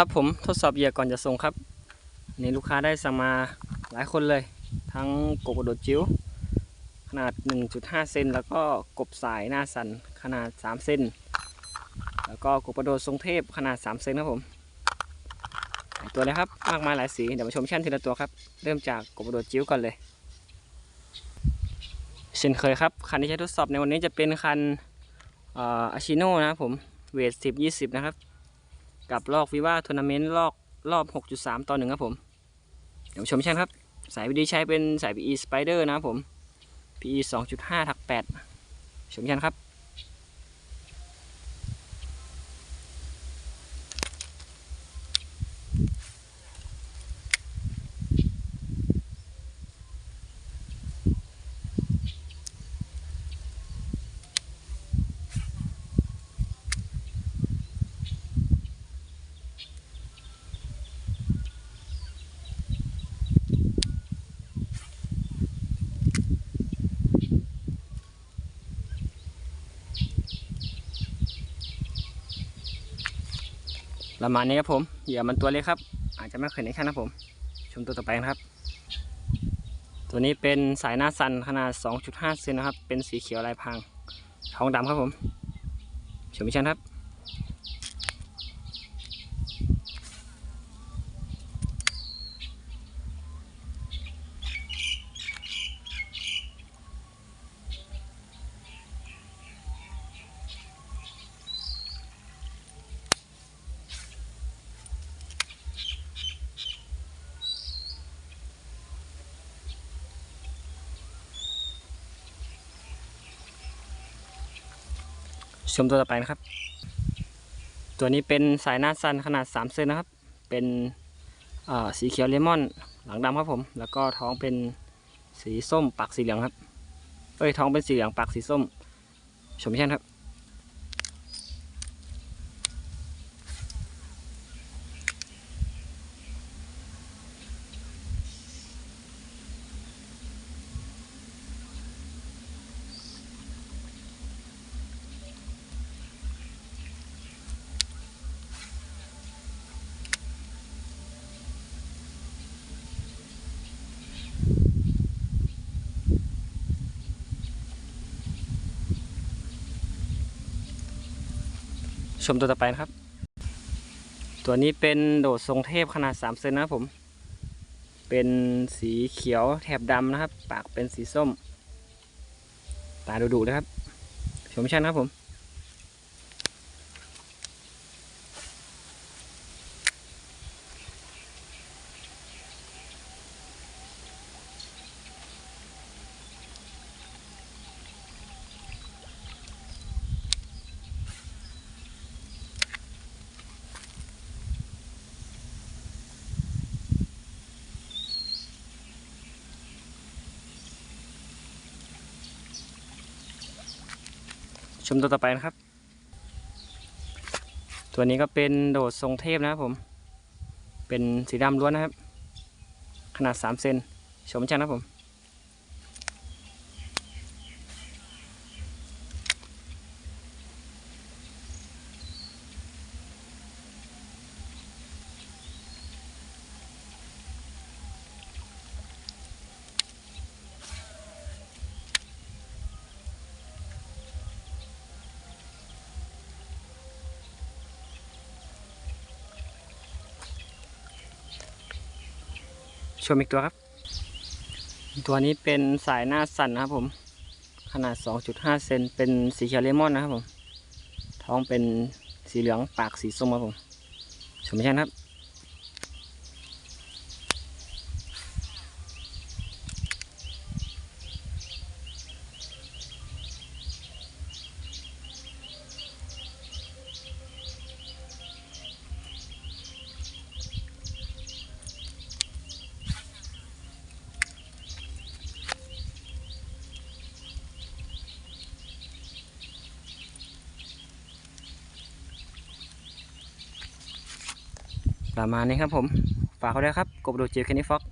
ครับผมทดสอบเหยื่อก่อนจะส่งครับนี่ลูกค้าได้สั่งมาหลายคนเลย ทั้งกบกระโดดจิ๋วขนาด 1.5 เซนแล้วก็กบสายหน้าสันขนาด 3 เซนแล้วก็กบกระโดดทรงเทพขนาด 3 เซนครับผมตัวเลยครับมากมายหลายสีเดี๋ยวมาชมชั่นทีละตัวครับ เริ่มจากกบกระโดดจิ๋วก่อนเลยเช่นเคยครับ คันที่ใช้ทดสอบในวันนี้จะเป็นคันอาชิโน่นะครับผมเวท10 20 นะครับ กับลอกวีว่าทัวร์นาเมนต์ลอกรอบ 6.3 ต่อหนึ่งครับผม เดี๋ยวชมชั่นครับ สายวิดีใช้เป็นสาย PE Spider นะครับผม PE 2.5 ถัก 8 ชมชั่นครับ ประมาณนี้ครับผมเหยื่อมันตัวเล็กครับ อาจจะไม่เคยเห็นนะครับผม ชมตัวต่อไปนะครับ ตัวนี้เป็นสายหน้าสันขนาด 2.5 เซนนะครับ เป็นสีเขียวลายพางท้องดำครับผมชมมิชันครับ ชมตัวต่อไปนะครับ ตัวนี้เป็นสายหน้าสั้นขนาด 3 เซนนะครับ เป็นสีเขียวเลมอน หลังดำครับผม แล้วก็ท้องเป็นสีส้มปากสีเหลืองครับ เอ้ยท้องเป็นสีเหลืองปากสีส้ม ชมเช่นครับ ชมตัวต่อไปนะครับ ตัวนี้เป็นโดดทรงเทพขนาด3เซนนะครับผม เป็นสีเขียวแถบดำนะครับ ปากเป็นสีส้ม ตาดุๆเลยครับ ชมชันครับผม ชมตัวต่อไปนะครับ ตัวนี้ก็เป็นโดดทรงเทพนะครับผม เป็นสีดำล้วนนะครับ ขนาด 3 เซน ชมชันนะครับผม ชมอีกตัวครับ ตัวนี้เป็นสายหน้าสั่นนะครับผม ขนาด 2.5 เซนเป็นสีเขียวเลมอนนะครับผม ท้องเป็นสีเหลืองปากสีส้มครับผม ชมไม่ใช่นะครับ ประมาณนี้ครับผม ฝากเขาด้วยครับ กบดูจิวแคนิฟ็อก